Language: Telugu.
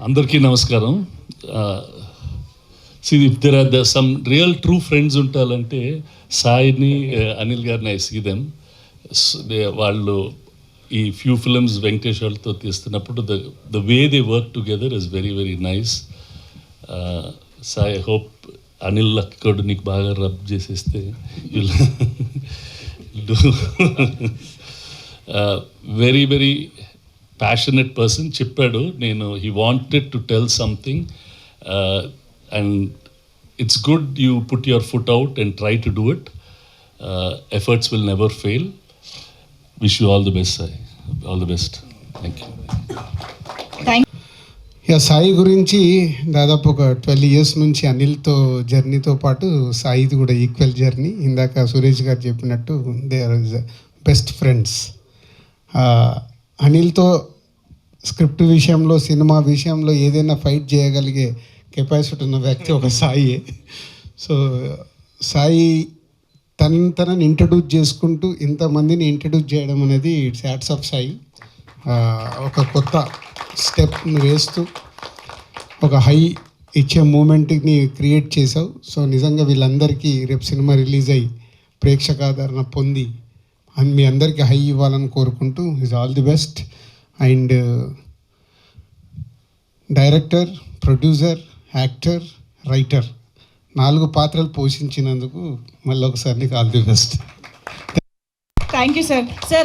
అందరికీ నమస్కారం. See if there are the some real true friends ఉంటారంటే సాయిని అనిల్ గారిని ఐ సీ దెమ్ వాళ్ళు ఈ ఫ్యూ ఫిల్మ్స్ వెంకటేష్ వాళ్ళతో తీస్తున్నప్పుడు the the way they work together is very very nice Sai hope Anil అక్కడ నీకు బాగా రబ్ చేసేస్తే వెరీ వెరీ ప్యాషనెట్ పర్సన్ చెప్పాడు నేను he wanted to tell something and it's good you put your foot out and try to do it efforts will never fail wish you all the best Sai all the best thank you ఇక సాయి గురించి దాదాపు ఒక ట్వెల్వ్ ఇయర్స్ నుంచి అనిల్తో జర్నీతో పాటు సాయిది కూడా ఈక్వల్ జర్నీ. ఇందాక సురేష్ గారు చెప్పినట్టు దే ఆర్ బెస్ట్ ఫ్రెండ్స్ అనిల్తో స్క్రిప్ట్ విషయంలో సినిమా విషయంలో ఏదైనా ఫైట్ చేయగలిగే కెపాసిటీ ఉన్న వ్యక్తి ఒక సాయి. సో సాయి తనని తనని ఇంట్రడ్యూస్ చేసుకుంటూ ఇంతమందిని ఇంట్రడ్యూస్ చేయడం అనేది ఇట్స్ హ్యాట్స్ ఆఫ్ సాయి. ఒక కొత్త స్టెప్ని వేస్తూ ఒక హై ఇచ్చే మూమెంట్ని క్రియేట్ చేసావు సో నిజంగా వీళ్ళందరికీ రేపు సినిమా రిలీజ్ అయ్యి ప్రేక్షకాదరణ పొంది మీ అందరికీ హై ఇవ్వాలని కోరుకుంటూ is all the best. And director producer actor writer నాలుగు పాత్రలు పోషించినందుకు మళ్ళీ ఒకసారి నీకు all the best. Thank you sir. Sir